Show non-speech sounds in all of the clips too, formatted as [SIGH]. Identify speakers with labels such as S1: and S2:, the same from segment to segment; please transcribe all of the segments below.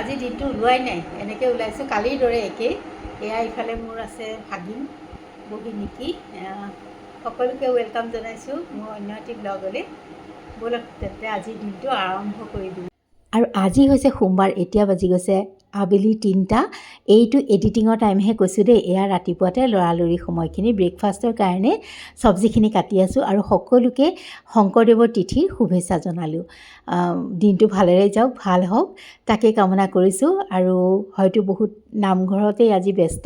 S1: আজি দিনটো ওলোৱাই নাই। এনেকৈ ওলাইছোঁ কালিৰ দৰে একেই। এয়া ইফালে মোৰ আছে ভাগিন বহি নিকি। সকলোকে ৱেলকাম জনাইছোঁ মোৰ অন্য এটি ব্লগলৈ ব'লক তেন্তে আজিৰ দিনটো আৰম্ভ কৰি দিওঁ। আৰু আজি হৈছে সোমবাৰ এতিয়া বাজি গৈছে আবেলি তিনিটা। এইটো এডিটিঙৰ টাইমহে কৈছোঁ দেই। এয়া ৰাতিপুৱাতে লৰালৰি সময়খিনি ব্ৰেকফাষ্টৰ কাৰণে চব্জিখিনি কাটি আছোঁ আৰু সকলোকে শংকৰদেৱৰ তিথিৰ শুভেচ্ছা জনালোঁ। দিনটো ভালেৰে যাওক, ভালো হওক, তাকে কামনা কৰিছোঁ আৰু হয়তো বহুত নামঘৰতেই আজি ব্যস্ত।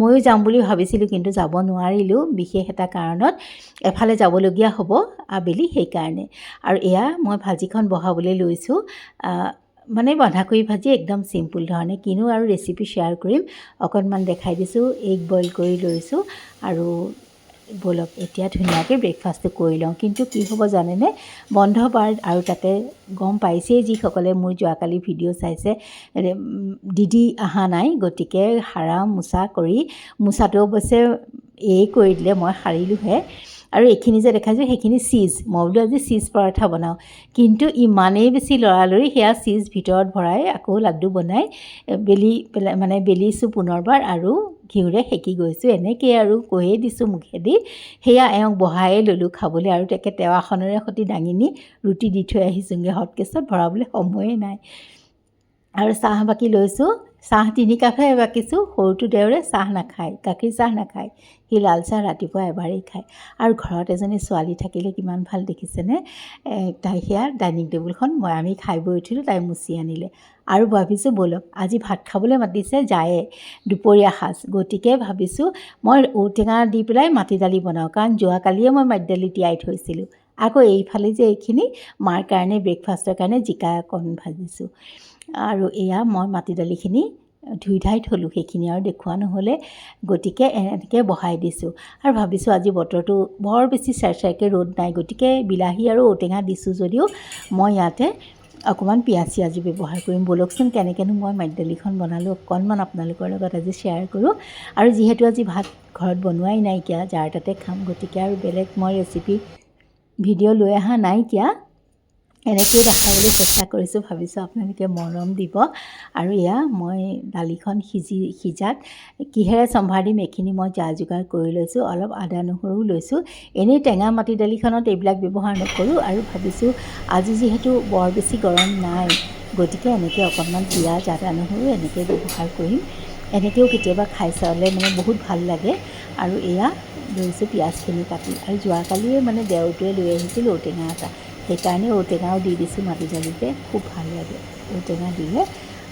S1: ময়ো যাম বুলি ভাবিছিলোঁ কিন্তু যাব নোৱাৰিলোঁ। বিশেষ এটা কাৰণত এফালে যাবলগীয়া হ'ব আবেলি সেইকাৰণে। আৰু এয়া মই ভাজিখন বহাবলৈ লৈছোঁ। মানে বন্ধাকবি ভাজি একদম চিম্পুল ধৰণে কিনো আৰু ৰেচিপি শ্বেয়াৰ কৰিম। অকণমান দেখাই দিছোঁ এগ বইল কৰি লৈছোঁ আৰু ব'লক এতিয়া ধুনীয়াকৈ ব্ৰেকফাষ্টটো কৰি লওঁ। কিন্তু কি হ'ব জানেনে? বন্ধ বাৰ আৰু তাতে গম পাইছেই যিসকলে মোৰ যোৱাকালি ভিডিঅ' চাইছে। দিদি অহা নাই গতিকে সাৰা মোচা কৰি মোচাটো অৱশ্যে এই কৰি দিলে মই সাৰিলোঁহে। আৰু এইখিনি যে দেখাইছোঁ সেইখিনি চীজ মই বোলো আজি চীজ পৰঠা বনাওঁ। কিন্তু ইমানেই বেছি লৰালৰি সেয়া চীজ ভিতৰত ভৰাই আকৌ লাড্ডু বনাই বেলি পেলাই মানে বেলিছোঁ পুনৰবাৰ আৰু ঘিউৰে সেকি গৈছোঁ। এনেকৈ আৰু কৈয়ে দিছোঁ মুখেদি। সেয়া এওঁক বহায়ে ল'লোঁ খাবলৈ আৰু তাকে টেৱাখনেৰে সৈতে দাঙি নি ৰুটি দি থৈ আহিছোঁগৈ। হটকেছত ভৰাবলৈ সময়ে নাই। আৰু চাহ বাকি লৈছোঁ। চাহ তিনি কাপহে বাকিছোঁ সৰুটো দেওৰে চাহ নাখায়, গাখীৰ চাহ নাখায়, সি লাল চাহ ৰাতিপুৱা এবাৰেই খায়। আৰু ঘৰত এজনী ছোৱালী থাকিলে কিমান ভালো দেখিছেনে? তাই সেয়া ডাইনিং টেবুলখন মই আমি খাই বৈ উঠিলোঁ, তাই মুচি আনিলে। আৰু ভাবিছোঁ, ব'লক, আজি ভাত খাবলৈ মাতিছে, যায়ে। দুপৰীয়া সাজ, গতিকে ভাবিছোঁ, মই ঔটেঙা দি পেলাই মাটি দালি বনাওঁ, কাৰণ যোৱাকালিয়ে মই মাটি দালি তিয়াই থৈছিলোঁ। আকৌ এইফালে যে এইখিনি, মাৰ কাৰণে ব্ৰেকফাষ্টৰ কাৰণে জিকা অকণ ভাজিছোঁ। আৰু এয়া মই মাটি দালিখিনি ধুই ধাই থ'লোঁ সেইখিনি আৰু দেখুওৱা নহ'লে গতিকে এনেকৈ বহাই দিছোঁ। আৰু ভাবিছোঁ আজি বতৰটো বৰ বেছি চেৰচেৰকৈ ৰ'দ নাই, গতিকে বিলাহী আৰু ঔটেঙা দিছোঁ যদিও মই ইয়াতে অকণমান পিঁয়াজ চিয়াজো ব্যৱহাৰ কৰিম। ব'লকচোন কেনেকৈনো মই মাটি বনালোঁ, অকণমান আপোনালোকৰ লগত আজি শ্বেয়াৰ কৰোঁ। আৰু যিহেতু আজি ভাত ঘৰত বনোৱাই নাইকিয়া, যাৰ তাতে খাম, গতিকে আৰু বেলেগ মই ৰেচিপি ভিডিঅ' লৈ অহা নাইকিয়া। এনেকৈয়ে দেখাবলৈ চেষ্টা কৰিছোঁ ভাবিছোঁ আপোনালোকে মৰম দিব। আৰু এয়া মই দালিখন সিজি সিজাত কিহেৰে চম্ভাৰ দিম এইখিনি মই যা যোগাৰ কৰি লৈছোঁ অলপ আদা নহৰুও লৈছোঁ। এনেই টেঙা মাটি দালিখনত এইবিলাক ব্যৱহাৰ নকৰোঁ আৰু ভাবিছোঁ আজি যিহেতু বৰ বেছি গৰম নাই গতিকে এনেকৈ অকণমান পিঁয়াজ আদা নহৰু এনেকৈ ব্যৱহাৰ কৰিম। এনেকৈও কেতিয়াবা খাই চালে মানে বহুত ভাল লাগে। আৰু এয়া লৈছোঁ পিঁয়াজখিনি কাটি। আৰু যোৱাকালিয়ে মানে দেওৰটোৱে লৈ আহিছিল ঔটেঙা এটা। সেইকাৰণে ঔটেঙাও দি দিছোঁ মাটি দালিতে খুব ভালো লাগে ঔটেঙা দিলে।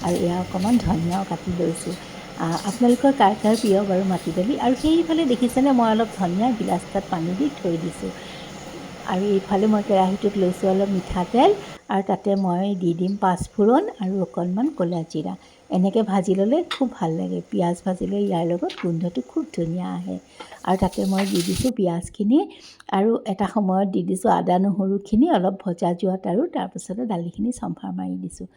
S1: আৰু এয়া অকণমান ধনিয়াও কাটি লৈছোঁ। আপোনালোকৰ কাৰ কাৰ প্ৰিয় বাৰু মাটি দালি? আৰু সেইফালে দেখিছেনে, মই অলপ ধনিয়া গিলাচ এটাত পানী দি থৈ দিছোঁ। আৰু এইফালে মই কেৰাহীটোত লৈছোঁ অলপ মিঠাতেল। আৰু তাতে মই দি দিম পাঁচফোৰণ আৰু অকণমান ক'লা জিৰা। এনেকৈ ভাজি ল'লে খুব ভাল লাগে। পিঁয়াজ ভাজিলে ইয়াৰ লগত গোন্ধটো খুব ধুনীয়া আহে। আৰু তাতে মই দি দিছোঁ পিঁয়াজখিনি আৰু এটা সময়ত দি দিছোঁ আদা নহৰুখিনি অলপ ভজা যোৱাত আৰু তাৰপিছতে দালিখিনি চম্ভাৰ মাৰি দিছোঁ।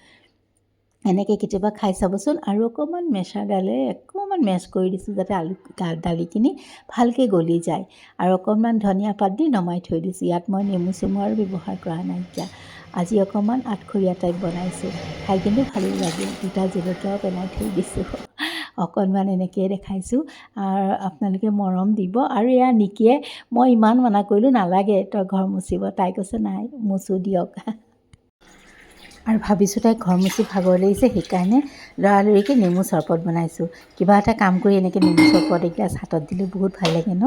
S1: এনেকৈ কেতিয়াবা খাই চাবচোন আৰু অকণমান মেছাৰ দালে অকণমান মেছ কৰি দিছোঁ যাতে আলু দালিখিনি ভালকৈ গলি যায়। আৰু অকণমান ধনিয়া পাত দি নমাই থৈ দিছোঁ। ইয়াত মই নেমু চেমু আৰু ব্যৱহাৰ কৰা নাইকিয়া আজি অকণমান আঠখৰীয়া টাইপ বনাইছোঁ। খাই কিন্তু ভালেই লাগে দুটা জলকীয়াও পেলাই থৈ দিছোঁ। [LAUGHS] অকণমান এনেকৈ দেখাইছোঁ। আৰু আপোনালোকে মৰম দিব। আৰু এয়া নিকিয়ে মই ইমান মানা কৰিলোঁ নালাগে। তই ঘৰ মুচিব। তাই কৈছে নাই মুচো দিয়ক। [LAUGHS] আৰু ভাবিছোঁ তাই ঘৰ মুচি ভাগৰ লাগিছে, সেইকাৰণে লৰালৰিকৈ নেমু চৰবত বনাইছোঁ। কিবা এটা কাম কৰি এনেকৈ নেমু চৰবত এগিলাচ হাতত দিলে, বহুত ভালো লাগে ন?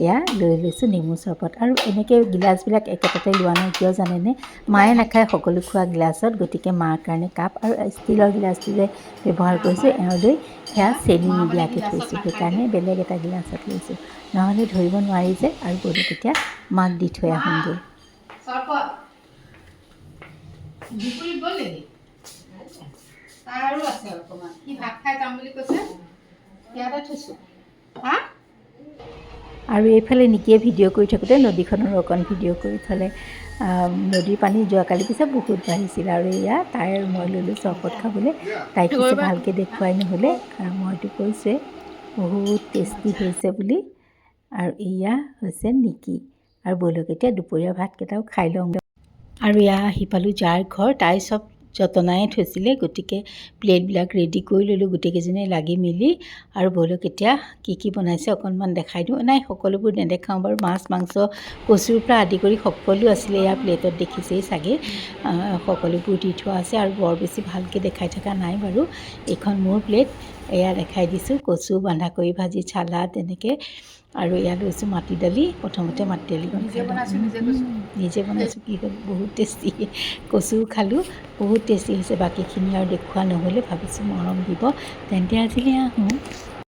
S1: এয়া লৈ লৈছোঁ নেমু চৰবত। আৰু এনেকৈ গিলাচবিলাক একেটাতে লোৱা নাই, কিয় জানেনে? মায়ে নাখায় সকলো খোৱা গিলাচত, গতিকে মাৰ কাৰণে কাপ আৰু ষ্টীলৰ গিলাচটো যে ব্যৱহাৰ কৰিছোঁ, এওঁলৈ সেয়া চেনি নিদিয়াকৈ থৈছোঁ। সেইকাৰণে বেলেগ এটা গিলাচত লৈছোঁ। নহ'লে ধৰিব নোৱাৰি যে, আৰু গ'লো তেতিয়া মাক দি থৈ আহোঁগৈ।
S2: গ'ল নেকি তাৰ আৰু আছে অকণমান সি ভাত খাই যাম বুলি কৈছে? ইয়াতে থৈছোঁ। হা?
S1: আৰু এইফালে নিকিয়ে ভিডিঅ' কৰি থাকোঁতে নদীখনৰো অকণ ভিডিঅ' কৰি থ'লে নদীৰ পানী যোৱাকালি পিছে বহুত বাঢ়িছিল আৰু এয়া তাই আৰু মই ল'লোঁ চৰবত খাবলৈ। তাইক পিছে ভালকৈ দেখুৱাই নহ'লে। আৰু মইতো কৈছোৱে বহুত টেষ্টি হৈছে বুলি। আৰু এয়া হৈছে নিকি। আৰু ব'লক এতিয়া দুপৰীয়া ভাতকেইটাও খাই লওঁ। আৰু এয়া আহি পালোঁ যাৰ ঘৰ তাই চব যতনাই থৈছিলে। গতিকে প্লেটবিলাক ৰেডি কৰি ল'লোঁ গোটেইকেইজনীয়ে লাগি মেলি। আৰু ব'লক এতিয়া কি কি বনাইছে অকণমান দেখাই দিওঁ। নাই সকলোবোৰ নেদেখাওঁ বাৰু। মাছ মাংস কচুৰ পৰা আদি কৰি সকলো আছিলে ইয়াৰ প্লেটত দেখিছেই চাগে। সকলোবোৰ দি থোৱা আছে আৰু বৰ বেছি ভালকৈ দেখাই থকা নাই বাৰু। এইখন মোৰ প্লেট এয়া দেখাই দিছোঁ। কচু বন্ধাকবি ভাজি চালাড তেনেকৈ আৰু ইয়াত লৈছোঁ মাটি দালি প্ৰথমতে মাটি
S2: দালি
S1: নিজে বনাইছোঁ কি হ'ল বহুত টেষ্টি কচু খালোঁ বহুত টেষ্টি হৈছে। বাকীখিনি আৰু দেখুওৱা নহ'লে ভাবিছোঁ মৰম দিব। তেন্তে আজিলৈ আহোঁ।